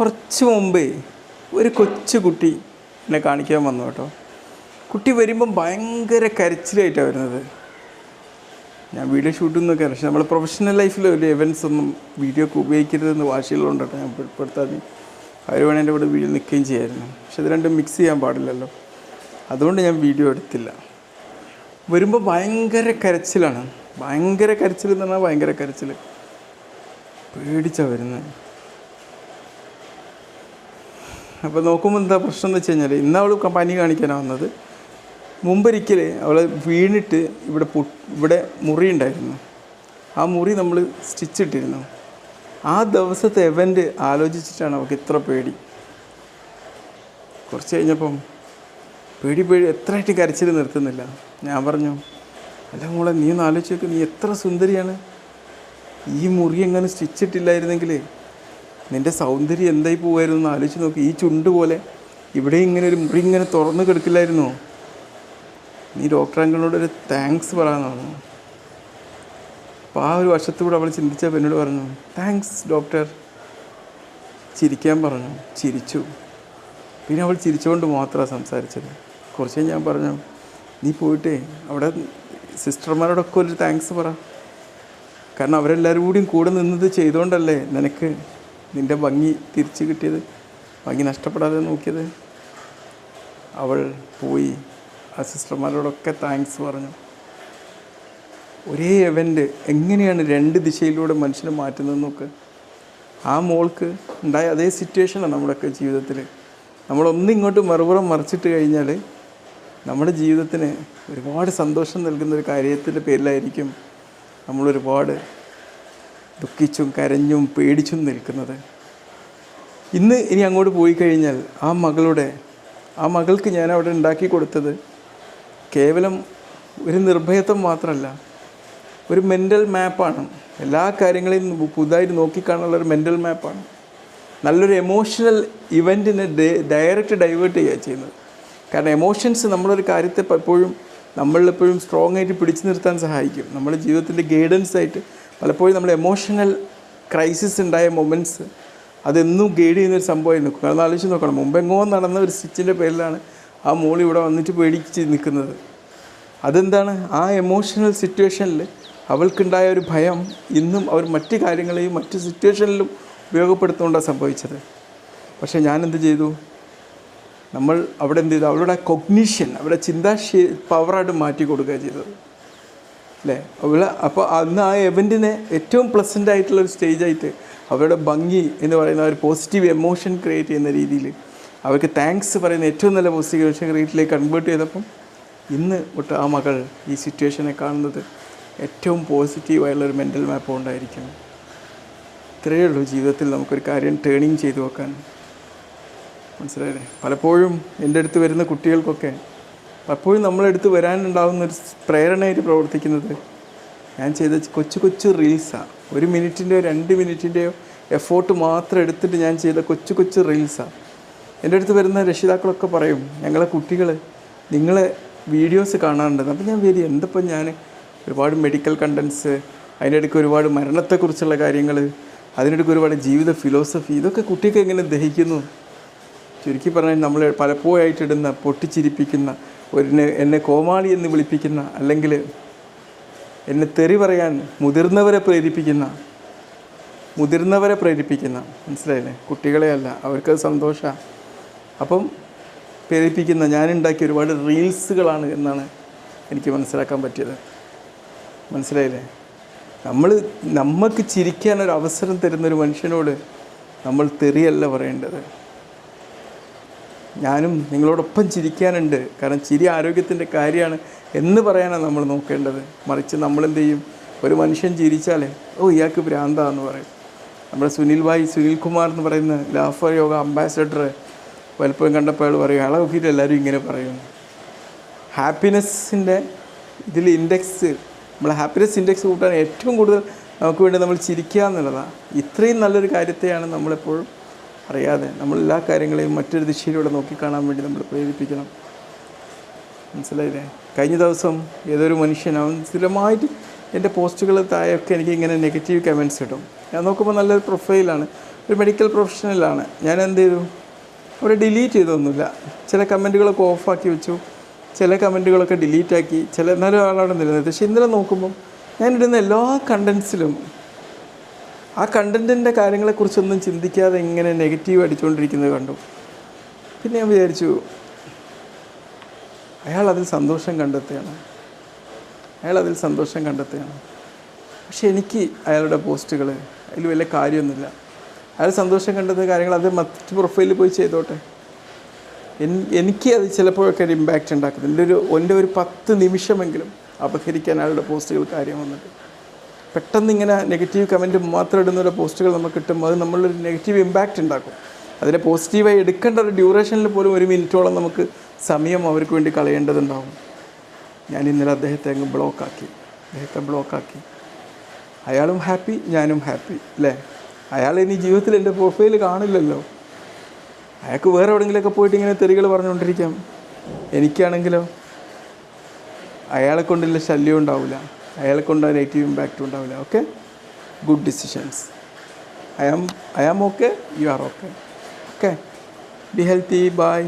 കുറച്ച് മുമ്പേ ഒരു കൊച്ചു കുട്ടി എന്നെ കാണിക്കാൻ വന്നു കേട്ടോ. കുട്ടി വരുമ്പം ഭയങ്കര കരച്ചിലായിട്ടാണ് വരുന്നത്. ഞാൻ വീഡിയോ ഷൂട്ടൊന്നൊക്കെ പക്ഷെ നമ്മൾ പ്രൊഫഷണൽ ലൈഫിൽ ഒരു എവൻസ് ഒന്നും വീഡിയോ ഒക്കെ ഉപയോഗിക്കരുതെന്ന് വാശികളുണ്ട് കേട്ടോ. ഞാൻ പെടുത്താതെ അവർ വേണേൽ എന്റെ കൂടെ വീഡിയോ നിൽക്കുകയും ചെയ്യായിരുന്നു. പക്ഷെ ഇത് രണ്ടും മിക്സ് ചെയ്യാൻ പാടില്ലല്ലോ. അതുകൊണ്ട് ഞാൻ വീഡിയോ എടുത്തില്ല. വരുമ്പോൾ ഭയങ്കര കരച്ചിലാണ്. ഭയങ്കര കരച്ചിൽ എന്ന് പറഞ്ഞാൽ ഭയങ്കര കരച്ചിൽ പേടിച്ചാണ് വരുന്നത്. അപ്പോൾ നോക്കുമ്പോൾ എന്താ പ്രശ്നം എന്ന് വെച്ച് കഴിഞ്ഞാൽ ഇന്ന് അവൾ പനി കാണിക്കാനാണ് വന്നത്. മുമ്പൊരിക്കൽ അവൾ വീണിട്ട് ഇവിടെ ഇവിടെ മുറി ഉണ്ടായിരുന്നു. ആ മുറി നമ്മൾ സ്റ്റിച്ചിട്ടിരുന്നു. ആ ദിവസത്തെ എവന്റ് ആലോചിച്ചിട്ടാണ് അവൾക്ക് ഇത്ര പേടി. കുറച്ച് കഴിഞ്ഞപ്പം പേടി പേടി എത്രയായിട്ട് കരച്ചിൽ നിർത്തുന്നില്ല. ഞാൻ പറഞ്ഞു അല്ല മോളെ നീ ഒന്ന് ആലോചിച്ച് നോക്ക് നീ എത്ര സുന്ദരിയാണ്. ഈ മുറി എങ്ങനെ സ്റ്റിച്ചിട്ടില്ലായിരുന്നെങ്കിൽ നിന്റെ സൗന്ദര്യം എന്തായി പോകുമായിരുന്നു എന്ന് ആലോചിച്ച് നോക്കി. ഈ ചുണ്ട് പോലെ. ഇവിടെ ഇങ്ങനെ ഒരു മുറി ഇങ്ങനെ തുറന്ന് കിടക്കില്ലായിരുന്നു? നീ ഡോക്ടർ അങ്കിളിനോട് ഒരു താങ്ക്സ് പറയാൻ പറഞ്ഞു അപ്പോൾ ആ ഒരു വർഷത്തൂടെ അവൾ ചിന്തിച്ച എന്നോട് പറഞ്ഞു താങ്ക്സ് ഡോക്ടർ ചിരിക്കാൻ പറഞ്ഞു. ചിരിച്ചു. പിന്നെ അവൾ ചിരിച്ചുകൊണ്ട് മാത്രമാണ് സംസാരിച്ചത്. കുറച്ച് ഞാൻ പറഞ്ഞു നീ പോയിട്ടേ അവിടെ സിസ്റ്റർമാരോടൊക്കെ ഒരു താങ്ക്സ് പറ. കാരണം അവരെല്ലാവരും കൂടിയും കൂടെ നിന്നത് ചെയ്തുകൊണ്ടല്ലേ നിനക്ക് നിന്റെ ഭംഗി തിരിച്ചു കിട്ടിയത് ഭംഗി നഷ്ടപ്പെടാതെ നോക്കിയത്. അവൾ പോയി. ആ സിസ്റ്റർമാരോടൊക്കെ താങ്ക്സ് പറഞ്ഞു. ഒരേ എവന്റ് എങ്ങനെയാണ് രണ്ട് ദിശയിലൂടെ മനുഷ്യനെ മാറ്റുന്നത് നോക്ക്. ആ മോൾക്ക് ഉണ്ടായ അതേ സിറ്റുവേഷനാണ് നമ്മുടെയൊക്കെ ജീവിതത്തിൽ. നമ്മളൊന്നും ഇങ്ങോട്ട് മറുപുറം മറിച്ചിട്ട് കഴിഞ്ഞാൽ നമ്മുടെ ജീവിതത്തിന് ഒരുപാട് സന്തോഷം നൽകുന്ന ഒരു കാര്യത്തിന്റെ പേരിലായിരിക്കും നമ്മളൊരുപാട് ദുഃഖിച്ചും കരഞ്ഞും പേടിച്ചും നിൽക്കുന്നത്. ഇന്ന് ഇനി അങ്ങോട്ട് പോയി കഴിഞ്ഞാൽ ആ മകളുടെ ആ മകൾക്ക് ഞാൻ അവിടെ ഉണ്ടാക്കി കൊടുത്തത് കേവലം ഒരു നിർഭയത്വം മാത്രമല്ല ഒരു മെന്റൽ മാപ്പാണ് എല്ലാ കാര്യങ്ങളെയും പുതുതായിട്ട് നോക്കിക്കാണുള്ള ഒരു മെന്റൽ മാപ്പാണ് നല്ലൊരു എമോഷണൽ ഇവന്റിനെ ഡയറക്റ്റ് ഡൈവേർട്ട് ചെയ്യുക ചെയ്യുന്നത്. കാരണം എമോഷൻസ് നമ്മളൊരു കാര്യത്തെ പലപ്പോഴും നമ്മളെപ്പോഴും സ്ട്രോങ് ആയിട്ട് പിടിച്ചു നിർത്താൻ സഹായിക്കും. നമ്മുടെ ജീവിതത്തിന്റെ ഗൈഡൻസ് ആയിട്ട് പലപ്പോഴും നമ്മൾ എമോഷണൽ ക്രൈസിസ് ഉണ്ടായ മൊമെന്റ്സ് അതെന്നും ഗൈഡ് ചെയ്യുന്നൊരു സംഭവമായിരുന്നു. കാരണം ആലോചിച്ച് നോക്കണം. മുമ്പെങ്ങോ നടന്ന ഒരു സ്റ്റിച്ചിന്റെ പേരിലാണ് ആ മോൾ ഇവിടെ വന്നിട്ട് പേടിച്ച് നിൽക്കുന്നത്. അതെന്താണ്? ആ എമോഷണൽ സിറ്റുവേഷനിൽ അവൾക്കുണ്ടായ ഒരു ഭയം ഇന്നും അവർ മറ്റ് കാര്യങ്ങളെയും മറ്റ് സിറ്റുവേഷനിലും ഉപയോഗപ്പെടുത്തുകൊണ്ടാണ് സംഭവിച്ചത്. പക്ഷേ ഞാൻ എന്ത് ചെയ്തു? നമ്മൾ അവിടെ എന്ത് ചെയ്തു? അവളുടെ കൊഗ്നീഷൻ അവരുടെ ചിന്താശേ പവറായിട്ട് മാറ്റി കൊടുക്കുക ചെയ്തത്. അല്ലേ അവൾ അപ്പോൾ അന്ന് ആ എവന്റിനെ ഏറ്റവും പ്ലസന്റ് ആയിട്ടുള്ള ഒരു സ്റ്റേജായിട്ട് അവരുടെ ഭംഗി എന്ന് പറയുന്ന ഒരു പോസിറ്റീവ് എമോഷൻ ക്രിയേറ്റ് ചെയ്യുന്ന രീതിയിൽ അവർക്ക് താങ്ക്സ് പറയുന്ന ഏറ്റവും നല്ല പോസിറ്റീവ് എമോഷൻ ക്രിയേറ്റിലേക്ക് കൺവേർട്ട് ചെയ്തപ്പം ഇന്ന് തൊട്ട് ആ മകൾ ഈ സിറ്റുവേഷനെ കാണുന്നത് ഏറ്റവും പോസിറ്റീവായുള്ളൊരു മെന്റൽ മാപ്പ് ഉണ്ടായിരിക്കുന്നു ഇത്രയേ ഉള്ളൂ ജീവിതത്തിൽ നമുക്കൊരു കാര്യം ടേണിങ് ചെയ്തു വെക്കാൻ. മനസ്സിലായില്ലേ? പലപ്പോഴും എന്റെ അടുത്ത് വരുന്ന കുട്ടികൾക്കൊക്കെ പലപ്പോഴും നമ്മളെടുത്ത് വരാനുണ്ടാകുന്ന ഒരു പ്രേരണയായിട്ട് പ്രവർത്തിക്കുന്നത് ഞാൻ ചെയ്ത കൊച്ചു കൊച്ചു റീൽസാണ് ഒരു മിനിറ്റിന്റെയോ രണ്ട് മിനിറ്റിന്റെയോ എഫോർട്ട് മാത്രം എടുത്തിട്ട് ഞാൻ ചെയ്ത കൊച്ചു കൊച്ചു റീൽസാണ് എന്റെ അടുത്ത് വരുന്ന രക്ഷിതാക്കളൊക്കെ പറയും ഞങ്ങളെ കുട്ടികൾ നിങ്ങളെ വീഡിയോസ് കാണാറുണ്ടെന്ന് അപ്പം ഞാൻ വരി എന്തപ്പം ഞാൻ ഒരുപാട് മെഡിക്കൽ കണ്ടൻസ് അതിനിടയ്ക്ക് ഒരുപാട് മരണത്തെക്കുറിച്ചുള്ള കാര്യങ്ങൾ അതിനിടയ്ക്ക് ഒരുപാട് ജീവിത ഫിലോസഫി ഇതൊക്കെ കുട്ടിക്ക് എങ്ങനെ ദഹിക്കുന്നു? ചുരുക്കി പറഞ്ഞാൽ നമ്മൾ പലപ്പോഴായിട്ടിടുന്ന പൊട്ടിച്ചിരിപ്പിക്കുന്ന ഒരു എന്നെ കോമാളി എന്ന് വിളിപ്പിക്കുന്ന അല്ലെങ്കിൽ എന്നെ തെറി പറയാൻ മുതിർന്നവരെ പ്രേരിപ്പിക്കുന്ന മുതിർന്നവരെ പ്രേരിപ്പിക്കുന്ന മനസ്സിലായില്ലേ? കുട്ടികളെ അല്ല അവർക്കത് സന്തോഷമാണ് അപ്പം പ്രേരിപ്പിക്കുന്ന ഞാനുണ്ടാക്കിയ ഒരുപാട് റീൽസുകളാണ് എന്നാണ് എനിക്ക് മനസ്സിലാക്കാൻ പറ്റിയത്. മനസ്സിലായില്ലേ? നമ്മൾ നമുക്ക് ചിരിക്കാൻ ഒരു അവസരം തരുന്നൊരു മനുഷ്യനോട് നമ്മൾ തെറിയല്ല പറയേണ്ടത്. ഞാനും നിങ്ങളോടൊപ്പം ചിരിക്കാനുണ്ട്. കാരണം ചിരി ആരോഗ്യത്തിന്റെ കാര്യമാണ് എന്ന് പറയാനാണ് നമ്മൾ നോക്കേണ്ടത്. മറിച്ച് നമ്മളെന്ത് ചെയ്യും? ഒരു മനുഷ്യൻ ചിരിച്ചാലേ ഓ ഇയാൾക്ക് ഭ്രാന്താന്ന് പറയും. നമ്മുടെ സുനിൽ ഭായ് സുനിൽ കുമാർ എന്ന് പറയുന്ന ലാഫ യോഗ അംബാസഡർ പലപ്പോഴും കണ്ടപ്പോൾ അയാൾ പറയും അയാളെ നോക്കിയിട്ട് എല്ലാവരും ഇങ്ങനെ പറയും. ഹാപ്പിനെസ്സിന്റെ ഇതിൽ ഇൻഡെക്സ് നമ്മൾ ഹാപ്പിനെസ് ഇൻഡെക്സ് കൂട്ടാൻ ഏറ്റവും കൂടുതൽ നമുക്ക് വേണ്ടി നമ്മൾ ചിരിക്കുക എന്നുള്ളതാണ് ഇത്രയും നല്ലൊരു കാര്യത്തെയാണ് നമ്മളെപ്പോഴും അറിയാതെ നമ്മൾ എല്ലാ കാര്യങ്ങളെയും മറ്റൊരു ദിശയിലൂടെ നോക്കിക്കാണാൻ വേണ്ടി നമ്മൾ പ്രേരിപ്പിക്കണം. മനസ്സിലായില്ലേ? കഴിഞ്ഞ ദിവസം ഏതൊരു മനുഷ്യൻ അവൻ സ്ഥിരമായിട്ട് എന്റെ പോസ്റ്റുകൾ താഴെയൊക്കെ എനിക്ക് ഇങ്ങനെ നെഗറ്റീവ് കമന്റ്സ് കിട്ടും ഞാൻ നോക്കുമ്പോൾ നല്ലൊരു പ്രൊഫൈലാണ് ഒരു മെഡിക്കൽ പ്രൊഫഷണലാണ് ഞാൻ എന്ത് ചെയ്തു? അവിടെ ഡിലീറ്റ് ചെയ്തൊന്നുമില്ല. ചില കമന്റുകളൊക്കെ ഓഫാക്കി വെച്ചു. ചില കമന്റുകളൊക്കെ ഡിലീറ്റാക്കി ചില എന്നാലും ആളവിടെ നിലനിർത്തി പക്ഷേ ഇന്നലെ നോക്കുമ്പം ഞാനിടുന്ന എല്ലാ കണ്ടൻസിലും ആ കണ്ടന്റിന്റെ കാര്യങ്ങളെക്കുറിച്ചൊന്നും ചിന്തിക്കാതെ ഇങ്ങനെ നെഗറ്റീവ് അടിച്ചുകൊണ്ടിരിക്കുന്നത് കണ്ടു. പിന്നെ ഞാൻ വിചാരിച്ചു അയാൾ അതിൽ സന്തോഷം കണ്ടെത്തുകയാണ്. അയാൾ അതിൽ സന്തോഷം കണ്ടെത്തുകയാണ്. പക്ഷെ എനിക്ക് അയാളുടെ പോസ്റ്റുകൾ അതിൽ വലിയ കാര്യമൊന്നുമില്ല. അയാൾ സന്തോഷം കണ്ടെത്തുന്ന കാര്യങ്ങൾ അത് മറ്റ് പ്രൊഫൈലിൽ പോയി ചെയ്തോട്ടെ. എനിക്ക് അത് ചിലപ്പോഴൊക്കെ ഒരു ഇമ്പാക്റ്റ് ഉണ്ടാക്കുന്നുണ്ട്. ഒരു എന്റെ ഒരു പത്ത് നിമിഷമെങ്കിലും അപഹരിക്കാൻ അയാളുടെ പോസ്റ്റുകൾ കാര്യം വന്നിട്ട്. പെട്ടെന്ന് ഇങ്ങനെ നെഗറ്റീവ് കമന്റ് മാത്രം ഇടുന്ന പോസ്റ്റുകൾ നമുക്ക് കിട്ടുമ്പോൾ അത് നമ്മളൊരു നെഗറ്റീവ് ഇമ്പാക്റ്റ് ഉണ്ടാക്കും. അതിനെ പോസിറ്റീവായി എടുക്കേണ്ട ഒരു ഡ്യൂറേഷനിൽ പോലും ഒരു മിനിറ്റോളം നമുക്ക് സമയം അവർക്ക് വേണ്ടി കളയേണ്ടതുണ്ടാവും. ഞാൻ ഇന്നലെ അദ്ദേഹത്തെ അങ്ങ് ബ്ലോക്കാക്കി അദ്ദേഹത്തെ ബ്ലോക്കാക്കി അയാളും ഹാപ്പി ഞാനും ഹാപ്പി അല്ലേ അയാൾ ഇനി ജീവിതത്തിൽ എന്റെ പ്രൊഫൈൽ കാണില്ലല്ലോ. അയാൾക്ക് വേറെ എവിടെയെങ്കിലുമൊക്കെ പോയിട്ട് ഇങ്ങനെ തെറികൾ പറഞ്ഞുകൊണ്ടിരിക്കാം. എനിക്കാണെങ്കിലോ? അയാളെ കൊണ്ടുള്ള ശല്യം ഉണ്ടാവില്ല. അയാളെ നെഗറ്റീവ് ഇമ്പാക്റ്റും ഉണ്ടാവില്ല. Okay good decisions I am I am okay you are okay okay be healthy bye